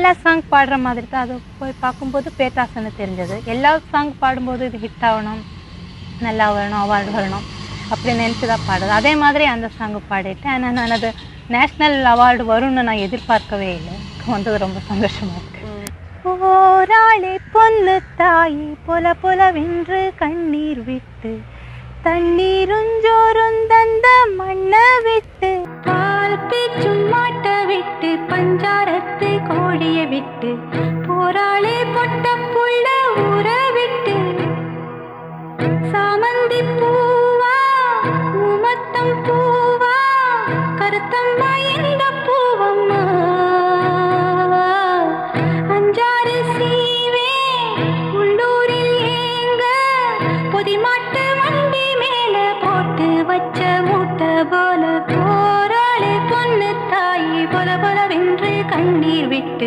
எல்லா சாங் பாடுற மாதிரி தான் அது போய் பார்க்கும்போது பேத்தாசன்னு தெரிஞ்சது. எல்லா சாங் பாடும்போது இது ஹிட் ஆகணும். நல்லா வரணும் அவார்டு வரணும் அப்படி நினச்சி தான் பாடுறது. அதே மாதிரி அந்த சாங் பாடிட்டேன் ஆனால் நான் அது நேஷ்னல் அவார்டு வரும்னு நான் எதிர்பார்க்கவே இல்லை. வந்தது ரொம்ப சந்தோஷமா இருக்கு. போராளி பொண்ணு தாய் பொல பொலவென்று கண்ணீர் விட்டு தண்ணீரும் பஞ்சாரத்து கோழியை விட்டு போராளே பொட்ட புள்ள ஊற விட்டு. சாமந்தி பூவா உமத்தம் பூவா கருத்தம்மா இந்த பூவம்மா. அஞ்சாறு சீவே உள்ளூரில் ஏங்க பொதிமாட்டு வண்டி மேல போட்டு வச்ச கண்ணீர் விட்டு